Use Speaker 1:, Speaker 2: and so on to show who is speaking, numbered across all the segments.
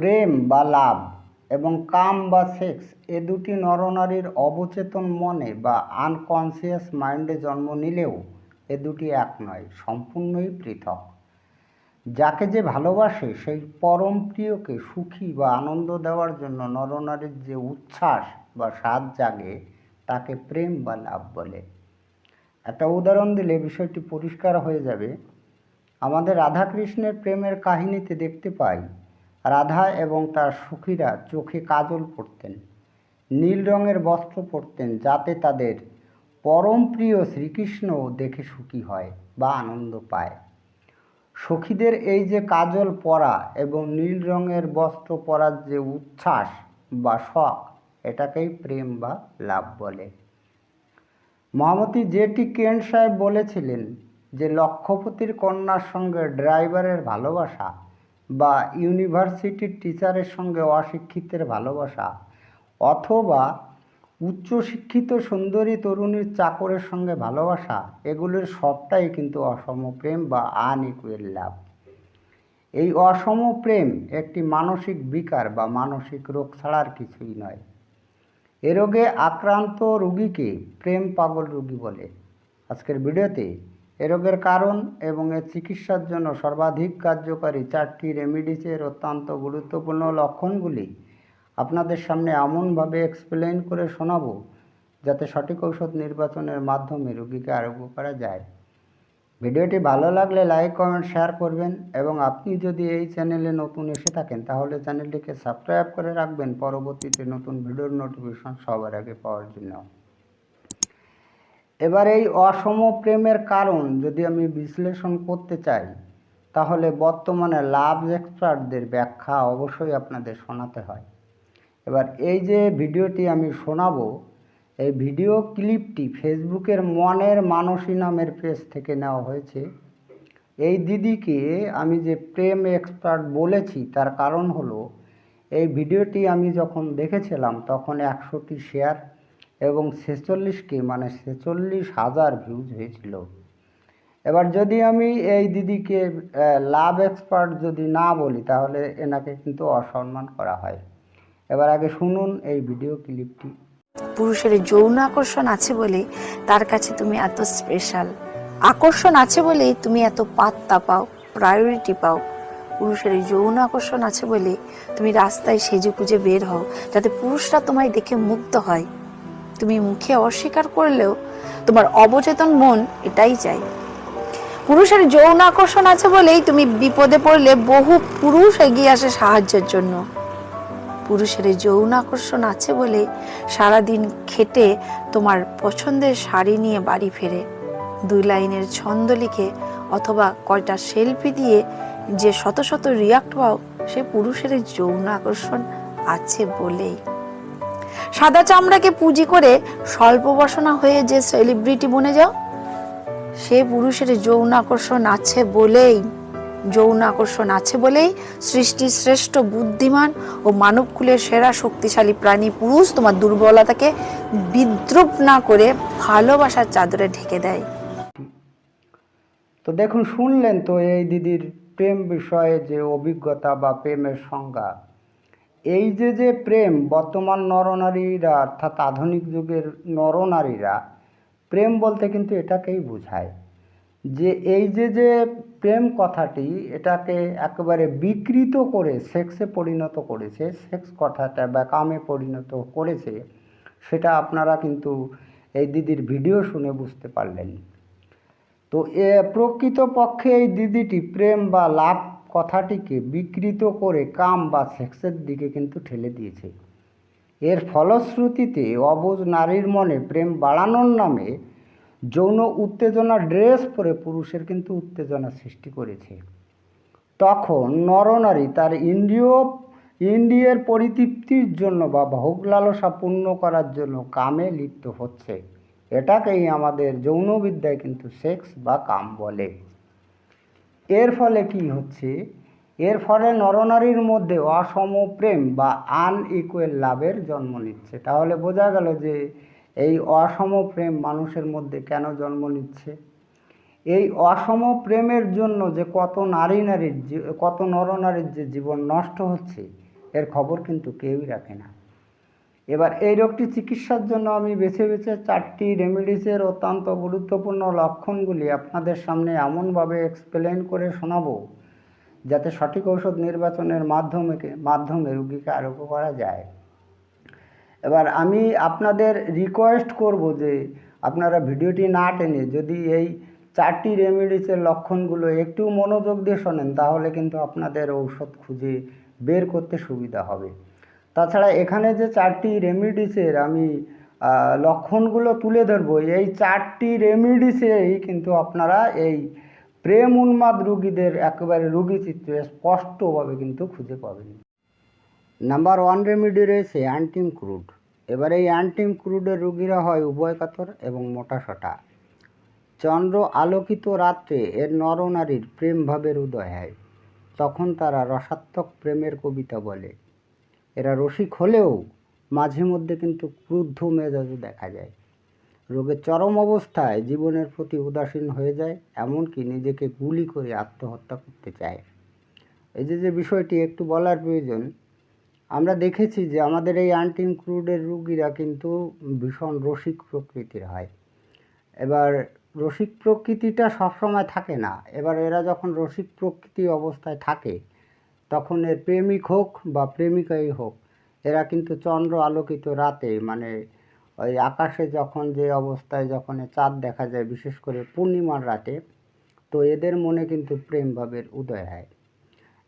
Speaker 1: প্রেম বা লাভ এবং কাম বা সেক্স এ দুটি নরনারীর অবচেতন মনে বা আনকনসিয়াস মাইন্ডে জন্ম নিলেও এ দুটি এক নয়, সম্পূর্ণই পৃথক। যাকে যে ভালোবাসে, সেই পরম প্রিয়কে সুখী বা আনন্দ দেওয়ার জন্য নরনারীর যে উচ্ছ্বাস বা স্বাদ জাগে, তাকে প্রেম বা লাভ বলে। একটা উদাহরণ দিলে বিষয়টি পরিষ্কার হয়ে যাবে। আমাদের রাধাকৃষ্ণের প্রেমের কাহিনীতে দেখতে পাই রাধা এবং তার সুখীরা চোখে কাজল পরতেন নীল রঙের বস্ত্র পরতেন যাতে তাদের পরম প্রিয় শ্রীকৃষ্ণ দেখে সুখী হয় বা আনন্দ পায়। সখীদের এই যে কাজল পরা এবং নীল রঙের বস্ত্র পরার যে উচ্ছ্বাস বা শখ, এটাকেই প্রেম বা লাভ বলে। মহামতি জেটি কেন্ট সাহেব বলেছিলেন যে লক্ষপতির কন্যার সঙ্গে ড্রাইভারের ভালোবাসা বা ইউনিভার্সিটির টিচারের সঙ্গে অশিক্ষিতের ভালোবাসা অথবা উচ্চশিক্ষিত সুন্দরী তরুণীর চাকরের সঙ্গে ভালোবাসা, এগুলোর সবটাই কিন্তু অসম প্রেম বা আনইকুয়াল লাভ এই অসম প্রেম একটি মানসিক বিকার বা মানসিক রোগ ছাড়ার কিছুই নয়। এ রোগে আক্রান্ত রোগীকে প্রেম পাগল রোগী বলে। আজকের ভিডিওতে এ রোগের কারণ এবং এর চিকিৎসার জন্য সর্বাধিক কার্যকারী চারটি রেমিডিসের অত্যন্ত গুরুত্বপূর্ণ লক্ষণগুলি আপনাদের সামনে এমনভাবে এক্সপ্লেন করে শোনাবো যাতে সঠিক ঔষধ নির্বাচনের মাধ্যমে রোগীকে আরোগ্য করা যায়। ভিডিওটি ভালো লাগলে লাইক কমেন্ট শেয়ার করবেন এবং আপনি যদি এই চ্যানেলে নতুন এসে থাকেন তাহলে চ্যানেলটিকে সাবস্ক্রাইব করে রাখবেন। পরবর্তীতে নতুন ভিডিওর নোটিফিকেশন সবার আগে পাওয়ার জন্য। এবার এই অসম প্রেমের কারণ যদি আমি বিশ্লেষণ করতে চাই, তাহলে বর্তমানে লাভ এক্সপার্টদের ব্যাখ্যা অবশ্যই আপনাদের শোনাতে হয়। এবার এই যে ভিডিওটি আমি শোনাবো, এই ভিডিও ক্লিপটি ফেসবুকের মনের মানসী নামের পেজ থেকে নেওয়া হয়েছে। এই দিদিকে আমি যে প্রেম এক্সপার্ট বলেছি, তার কারণ হলো, এই ভিডিওটি আমি যখন দেখেছিলাম, তখন একশোটি শেয়ার এবং ছেচল্লিশকে মানে ছেচল্লিশ হাজার ভিউজ হয়েছিল। এবার যদি আমি এই দিদিকে লাভ এক্সপার্ট যদি না বলি, তাহলে এনাকে কিন্তু অসম্মান করা হয়। এবার আগে শুনুন এই ভিডিও ক্লিপটি
Speaker 2: পুরুষের যৌন আকর্ষণ আছে বলে তার কাছে তুমি এত স্পেশাল আকর্ষণ আছে বলে তুমি এত পাত্তা পাও প্রায়োরিটি পাও। পুরুষের যৌন আকর্ষণ আছে বলে তুমি রাস্তায় সেজে গুজে বের হও, যাতে পুরুষরা তোমায় দেখে মুগ্ধ হয়। তুমি মুখে অস্বীকার করলেও তোমার অবচেতন মন এটাই চাই পুরুষের যৌন আকর্ষণ আছে বলেই তুমি বিপদে পড়লে বহু পুরুষ এগিয়ে আসে সাহায্যের জন্য। পুরুষের যৌন আকর্ষণ আছে বলে সারাদিন খেটে তোমার পছন্দের শাড়ি নিয়ে বাড়ি ফেরে। দুই লাইনের ছন্দ লিখে অথবা কয়টা সেলফি দিয়ে যে শত শত রিয়াক্ট পাও, সে পুরুষের যৌন আকর্ষণ আছে বলেই। সাদা চামড়াকে পুঁজি করে স্বল্প বসনা হয়ে যে সেলিব্রিটি বনে যাও, সে পুরুষের যৌন আকর্ষণ আছে বলেই, যৌন আকর্ষণ আছে বলেই সৃষ্টির শ্রেষ্ঠ বুদ্ধিমান ও মানবকুলের সেরা শক্তিশালী প্রাণী পুরুষ তোমার দুর্বলতাকে বিদ্রুপ না করে ভালোবাসার চাদরে ঢেকে দেয়।
Speaker 1: তো দেখুন, শুনলেন তো এই দিদির প্রেম বিষয়ে যে অভিজ্ঞতা বা প্রেমের সংজ্ঞা। এই যে যে প্রেম বর্তমান নরনারীরা অর্থাৎ আধুনিক যুগের নরনারীরা, প্রেম বলতে কিন্তু এটাকেই বোঝায় যে এই যে যে প্রেম কথাটি এটাকে একেবারে বিকৃত করে সেক্সে পরিণত করেছে, সেক্স কথাটা বা কামে পরিণত করেছে, সেটা আপনারা কিন্তু এই দিদির ভিডিও শুনে বুঝতে পারলেন। তো এ প্রকৃতপক্ষে এই দিদিটি প্রেম বা লাভ কথাটিকে বিকৃত করে কাম বা সেক্সের দিকে কিন্তু ঠেলে দিয়েছে। এর ফলশ্রুতিতে অবুজ নারীর মনে প্রেম বাড়ানোর নামে যৌন উত্তেজনা ড্রেস পরে পুরুষের কিন্তু উত্তেজনা সৃষ্টি করেছে। তখন নরনারী তার ইন্দ্রিয়, ইন্দ্রিয়ের পরিতৃপ্তির জন্য বা ভোগ লালসা পূর্ণ করার জন্য কামে লিপ্ত হচ্ছে। এটাকেই আমাদের যৌনবিদ্যায় কিন্তু সেক্স বা কাম বলে। এর ফলে কি হচ্ছে? এর ফলে নরনারীর মধ্যে অসম প্রেম বা আনইকুয়াল লাভের জন্ম নিচ্ছে। তাহলে বোঝা গেল যে এই অসম প্রেম মানুষের মধ্যে কেন জন্ম নিচ্ছে? এই অসম প্রেমের জন্য যে কত নারী নারীর কত নরনারীর যে জীবন নষ্ট হচ্ছে, এর খবর কিন্তু কেউই রাখে না। এবার এই রোগটি চিকিৎসার জন্য আমি বেছে বেছে চারটি রেমেডিসের অত্যন্ত গুরুত্বপূর্ণ লক্ষণগুলি আপনাদের সামনে এমনভাবে এক্সপ্লেন করে শোনাবো, যাতে সঠিক ঔষধ নির্বাচনের মাধ্যমে মাধ্যমে রুগীকে আরোগ্য করা যায়। এবার আমি আপনাদের রিকোয়েস্ট করব যে আপনারা ভিডিওটি না টেনে যদি এই চারটি রেমেডিসের লক্ষণগুলো একটু মনোযোগ দিয়ে শোনেন, তাহলে কিন্তু আপনাদের ঔষধ খুঁজে বের করতে সুবিধা হবে। তাছাড়া এখানে যে চারটি রেমিডিসের আমি লক্ষণগুলো তুলে ধরবো, এই চারটি রেমিডিসেই কিন্তু আপনারা এই প্রেম উন্মাদ রুগীদের একেবারে রুগী চিত্রে স্পষ্টভাবে কিন্তু খুঁজে পাবেন। নাম্বার ওয়ান রেমিডি রয়েছে অ্যান্টিম ক্রুড। এবার এই অ্যান্টিম ক্রুডের রুগীরা হয় উভয় কাতর এবং মোটাসোটা চন্দ্র আলোকিত রাত্রে এর নরনারীর প্রেম ভাবের উদয় হয়। তখন তারা রসাত্মক প্রেমের কবিতা বলে। এরা রসিক হলেও মাঝে মধ্যে কিন্তু ক্রুদ্ধ মেজাজও দেখা যায়। রোগের চরম অবস্থায় জীবনের প্রতি উদাসীন হয়ে যায়, এমনকি নিজেকে গুলি করে আত্মহত্যা করতে চায়। এই যে যে বিষয়টি একটু বলার প্রয়োজন, আমরা দেখেছি যে আমাদের এই অ্যান্টিম ক্রুডের রুগীরা কিন্তু ভীষণ রসিক প্রকৃতির হয়। এবার রসিক প্রকৃতিটা সবসময় থাকে না। এবার এরা যখন রসিক প্রকৃতি অবস্থায় থাকে তখন এর প্রেমিক হোক বা প্রেমিকাই হোক, এরা কিন্তু চন্দ্র আলোকিত রাতে মানে ওই আকাশে যখন যে অবস্থায় যখন চাঁদ দেখা যায়, বিশেষ করে পূর্ণিমার রাতে, তো এদের মনে কিন্তু প্রেম ভাবের উদয় হয়।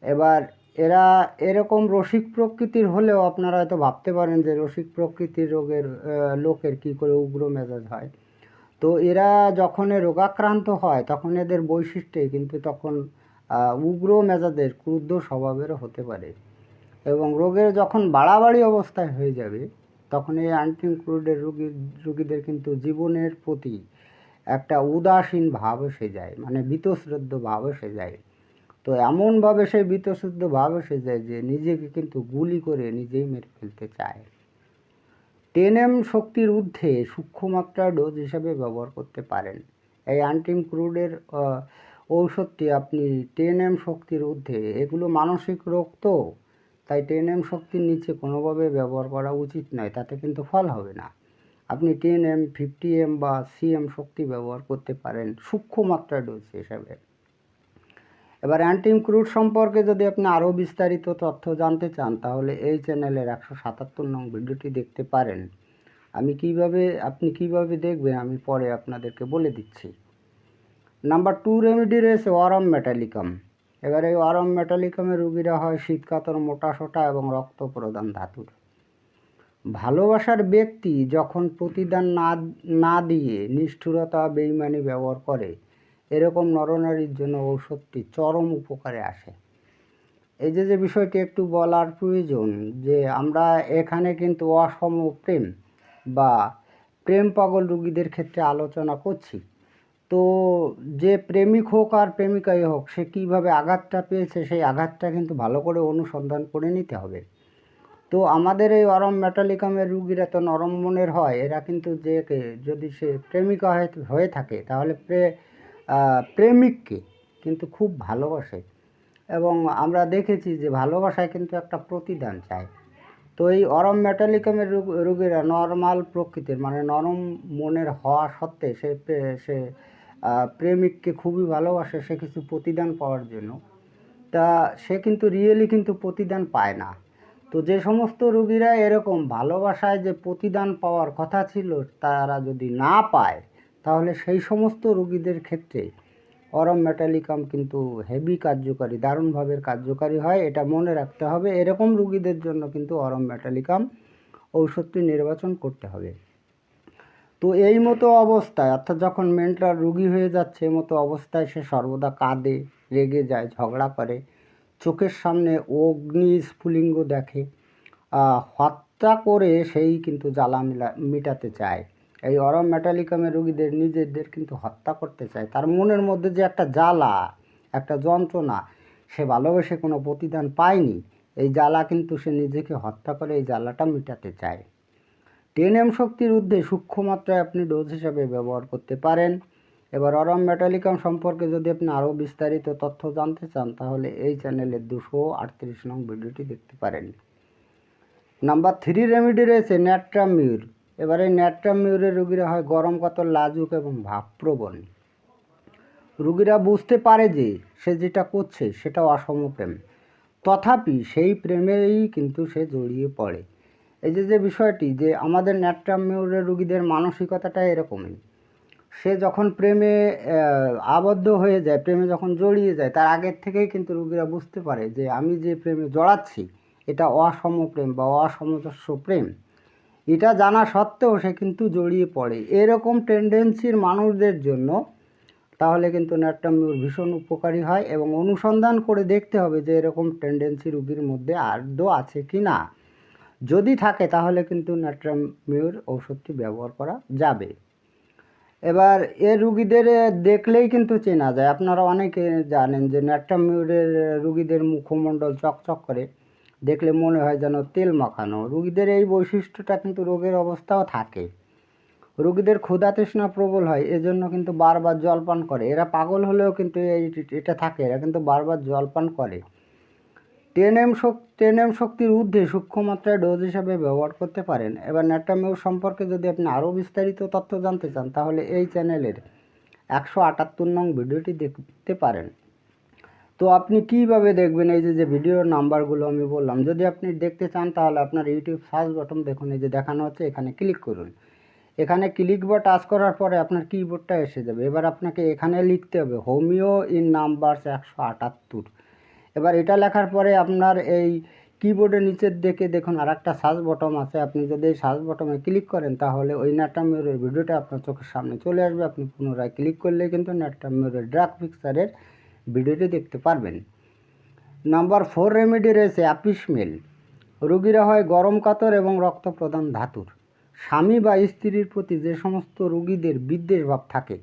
Speaker 1: এবার এরা এরকম রসিক প্রকৃতির হলেও আপনারা হয়তো ভাবতে পারেন যে রসিক প্রকৃতির রোগের লোকের কি করে উগ্র মেজাজ হয়। তো এরা যখন রোগাক্রান্ত হয়, তখন এদের বৈশিষ্ট্যে কিন্তু তখন উগ্র মেজাজের ক্রুদ্ধ স্বভাবেরও হতে পারে। এবং রোগের যখন বাড়াবাড়ি অবস্থায় হয়ে যাবে, তখন এই অ্যান্টিক্রুডের রুগী, রুগীদের কিন্তু জীবনের প্রতি একটা উদাসীন ভাব এসে যায় মানে বীতশ্রদ্ধ ভাব এসে যায়। তো এমনভাবে সেই বীতশ্রদ্ধ ভাব এসে যায় যে নিজেকে কিন্তু গুলি করে নিজেই মেরে ফেলতে চায়। টেন এম শক্তির ঊর্ধ্বে সূক্ষ্মমাত্রা ডোজ হিসাবে ব্যবহার করতে পারেন। এই অ্যান্টিম ক্রুডের ঔষধটি আপনি টেন এম শক্তির ঊর্ধ্বে, এগুলো মানসিক রোগ তো, তাই টেন এম শক্তির নিচে কোনোভাবে ব্যবহার করা উচিত নয়, তাতে কিন্তু ফল হবে না। আপনি টেন এম ফিফটি এম বা সি এম শক্তি ব্যবহার করতে পারেন সূক্ষ্ম মাত্রা ডোজ হিসাবে। এবার অ্যান্টিম ক্রুড সম্পর্কে যদি আপনি আরও বিস্তারিত তথ্য জানতে চান, তাহলে এই চ্যানেলের একশো সাতাত্তর নং ভিডিওটি দেখতে পারেন। আমি কীভাবে, আপনি কীভাবে দেখবেন, আমি পরে আপনাদেরকে বলে দিচ্ছি। নাম্বার টু রেমেডি রয়েছে ওয়ারম মেটালিকাম। এবার এই ওয়ারম মেটালিকামের রুগীরা হয় শীতকাতর মোটাসোটা এবং রক্ত প্রদান ধাতুর। ভালোবাসার ব্যক্তি যখন প্রতিদান না না দিয়ে নিষ্ঠুরতা, বেইমানি ব্যবহার করে, এরকম নরনারীর জন্য ঔষধটি চরম উপকারে আসে। এই যে যে বিষয়টি একটু বলার প্রয়োজন যে, আমরা এখানে কিন্তু অসম প্রেম বা প্রেম পাগল রুগীদের ক্ষেত্রে আলোচনা করছি। তো যে প্রেমিক হোক আর প্রেমিকাই হোক, সে কীভাবে আঘাতটা পেয়েছে, সেই আঘাতটা কিন্তু ভালো করে অনুসন্ধান করে নিতে হবে। তো আমাদের এই অরম মেটালিকামের রুগীরা তো নরম মনের হয়, এরা কিন্তু যে যদি সে প্রেমিকা হয়ে থাকে, তাহলে প্রে প্রেমিককে কিন্তু খুব ভালোবাসে। এবং আমরা দেখেছি যে ভালোবাসায় কিন্তু একটা প্রতিদান চায়। তো এই অরম মেটালিকামের রোগ- রোগীরা নর্মাল প্রকৃতির মানে নরম মনের হওয়া সত্ত্বে সে সে প্রেমিককে খুবই ভালোবাসে, সে কিছু প্রতিদান পাওয়ার জন্য। তা সে কিন্তু রিয়েলি কিন্তু প্রতিদান পায় না। তো যে সমস্ত রোগীরা এরকম ভালোবাসায় যে প্রতিদান পাওয়ার কথা ছিল, তারা যদি না পায়, তাহলে সেই সমস্ত রোগীদের ক্ষেত্রে অরম মেটালিকাম কিন্তু হেভি কার্যকারী দারুণভাবে কার্যকারী হয়, এটা মনে রাখতে হবে। এরকম রুগীদের জন্য কিন্তু অরম মেটালিকাম ঔষধটি নির্বাচন করতে হবে। তো এই মতো অবস্থায়, অর্থাৎ যখন মেন্টাল রুগী হয়ে যাচ্ছে, এই মতো অবস্থায় সে সর্বদা কাঁদে, রেগে যায়, ঝগড়া করে। চোখের সামনে অগ্নি স্ফুলিঙ্গ দেখে। হত্যা করে সেই কিন্তু জ্বালা মিটাতে চায়। এই অরম মেটালিকামের রুগীদের, নিজেদের কিন্তু হত্যা করতে চায়। তার মনের মধ্যে যে একটা জ্বালা, একটা যন্ত্রণা, সে ভালোবেসে কোনো প্রতিদান পায়নি। এই জ্বালা কিন্তু সে নিজেকে হত্যা করে, এই জ্বালাটা মেটাতে চায়। টেন এম শক্তির ঊর্ধ্বে সূক্ষ্ম মাত্রায় আপনি ডোজ হিসাবে ব্যবহার করতে পারেন। এবার অরম মেটালিকাম সম্পর্কে যদি আপনি আরও বিস্তারিত তথ্য জানতে চান, তাহলে এই চ্যানেলের দুশো আটত্রিশ নং ভিডিওটি দেখতে পারেন। নাম্বার থ্রি রেমেডি রয়েছে ন্যাট্রামিউর। এবারে ন্যাট্রামিউরের রুগীরা হয় গরম, কাতর, লাজুক এবং ভাবপ্রবণ। রুগীরা বুঝতে পারে যে সে যেটা করছে সেটা অসম প্রেম তথাপি সেই প্রেমেই কিন্তু সে জড়িয়ে পড়ে। এই যে যে বিষয়টি যে আমাদের ন্যাট্রামিউরের রুগীদের মানসিকতাটা এরকমই। সে যখন প্রেমে আবদ্ধ হয়ে যায়, প্রেমে যখন জড়িয়ে যায়, তার আগের থেকেই কিন্তু রুগীরা বুঝতে পারে যে আমি যে প্রেমে জড়াচ্ছি, এটা অসম প্রেম বা অসামঞ্জস্য প্রেম। এটা জানা সত্ত্বেও সে কিন্তু জড়িয়ে পড়ে। এরকম টেন্ডেন্সির মানুষদের জন্য তাহলে কিন্তু ন্যাট্রামিউর ভীষণ উপকারী হয় এবং অনুসন্ধান করে দেখতে হবে যে এরকম টেন্ডেন্সি রুগীর মধ্যে আদৌ আছে কি না যদি থাকে, তাহলে কিন্তু ন্যাট্রামিউর ঔষধটি ব্যবহার করা যাবে। এবার এ রুগীদের দেখলেই কিন্তু চেনা যায়। আপনারা অনেকে জানেন যে ন্যাট্রামিউরের রুগীদের মুখমণ্ডল চকচক করে, দেখলে মনে হয় যেন তেল মাখানো। রুগীদের এই বৈশিষ্ট্যটা কিন্তু রোগের অবস্থাও থাকে। রুগীদের ক্ষুধা তৃষ্ণা প্রবল হয়, এজন্য কিন্তু বারবার জলপান করে। এরা পাগল হলেও কিন্তু এই এটা থাকে, এরা কিন্তু বারবার জলপান করে। টেন এম টেন এম শক্তির ঊর্ধ্বে সূক্ষ্ম মাত্রায় ডোজ হিসাবে ব্যবহার করতে পারেন। এবার ন্যাটামিউর সম্পর্কে যদি আপনি আরও বিস্তারিত তথ্য জানতে চান, তাহলে এই চ্যানেলের একশো আটাত্তর নং ভিডিওটি দেখতে পারেন। তো আপনি কীভাবে দেখবেন? এই যে যে ভিডিওর নাম্বারগুলো আমি বললাম, যদি আপনি দেখতে চান, তাহলে আপনার ইউটিউব সার্চ বটন দেখুন, এই যে দেখানো হচ্ছে, এখানে ক্লিক করুন। এখানে ক্লিক বা টাচ করার পরে আপনার কিবোর্ডটা এসে যাবে। এবার আপনাকে এখানে লিখতে হবে, হোমিও ইন নাম্বারস একশো আটাত্তর। এবার এটা লেখার পরে আপনার এই কিবোর্ডের নিচের দিকে দেখুন আর একটা সার্চ বটম আছে। আপনি যদি এই সার্চ বটমে ক্লিক করেন, তাহলে ওই ন্যাটামিউরের ভিডিওটা আপনার চোখের সামনে চলে আসবে। আপনি পুনরায় ক্লিক করলে কিন্তু ন্যাটামিউরের ড্রাগ পিকচারের ভিডিওটি দেখতে পারবেন। নাম্বার ফোর রেমেডি রয়েছে অ্যাপিসমেল রোগীরা হয় গরম কাতর এবং রক্ত প্রদান ধাতুর। স্বামী বা স্ত্রীর প্রতি যে সমস্ত রোগীদের বিদ্বেষ ভাব থাকে,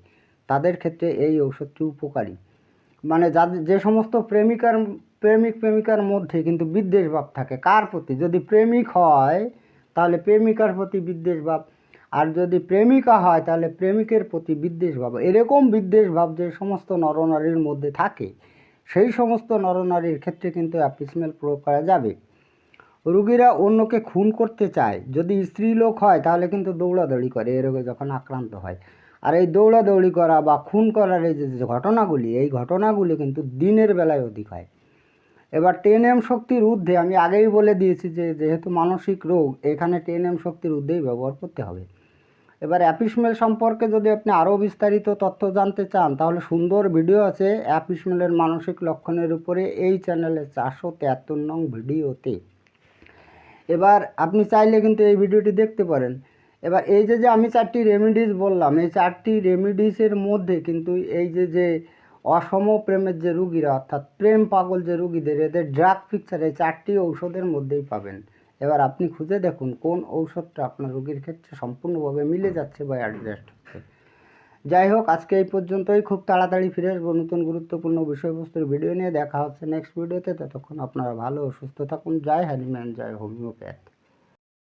Speaker 1: তাদের ক্ষেত্রে এই ঔষধটি উপকারী। মানে যাদের, যে সমস্ত প্রেমিকার, প্রেমিক, প্রেমিকার মধ্যে কিন্তু বিদ্বেষ ভাব থাকে। কার প্রতি? যদি প্রেমিক হয়, তাহলে প্রেমিকার প্রতি বিদ্বেষ ভাব। আর যদি প্রেমিকা হয়, তাহলে প্রেমিকের প্রতি বিদ্বেষ ভাব। এরকম বিদ্বেষ ভাব যে সমস্ত নরনারীর মধ্যে থাকে, সেই সমস্ত নরনারীর ক্ষেত্রে কিন্তু অ্যাপিসমেল প্রয়োগ করা যাবে। রুগীরা অন্যকে খুন করতে চায়। যদি স্ত্রী লোক হয়, তাহলে কিন্তু দৌড়াদৌড়ি করে, এ রোগে যখন আক্রান্ত হয়। আর এই দৌড়াদৌড়ি করা বা খুন করার এই যে ঘটনাগুলি, এই ঘটনাগুলি কিন্তু দিনের বেলায় অধিক হয়। এবার টেন এম শক্তির ঊর্ধ্বে আমি আগেই বলে দিয়েছি যে, যেহেতু মানসিক রোগ, এখানে টেন এম শক্তির ঊর্ধ্বেই ব্যবহার করতে হবে। এবার অ্যাপিসমেল সম্পর্কে যদি আপনি আরও বিস্তারিত তথ্য জানতে চান, তাহলে সুন্দর ভিডিও আছে অ্যাপিসমেলের মানসিক লক্ষণের উপরে, এই চ্যানেলে চারশো তেয়াত্তর নং ভিডিওতে। এবার আপনি চাইলে কিন্তু এই ভিডিওটি দেখতে পারেন। এবার এই যে যে আমি চারটি রেমিডিস বললাম, এই চারটি রেমিডিসের মধ্যে কিন্তু এই যে যে অসম প্রেমের যে রুগীরা, অর্থাৎ প্রেম পাগল যে রুগীদের, এদের ড্রাগ পিকচার চারটি ঔষধের মধ্যেই পাবেন। এবার আপনি খুঁজে দেখুন কোন ঔষধটা আপনার রুগীর ক্ষেত্রে সম্পূর্ণভাবে মিলে যাচ্ছে বা অ্যাডজাস্ট হচ্ছে। যাই হোক, আজকে এই পর্যন্তই। খুব তাড়াতাড়ি ফিরে আসব নতুন গুরুত্বপূর্ণ বিষয়বস্তুর ভিডিও নিয়ে। দেখা হচ্ছে নেক্সট ভিডিওতে ততক্ষণ আপনারা ভালো সুস্থ থাকুন। জয় হ্যানিম্যান জয় হোমিওপ্যাথ।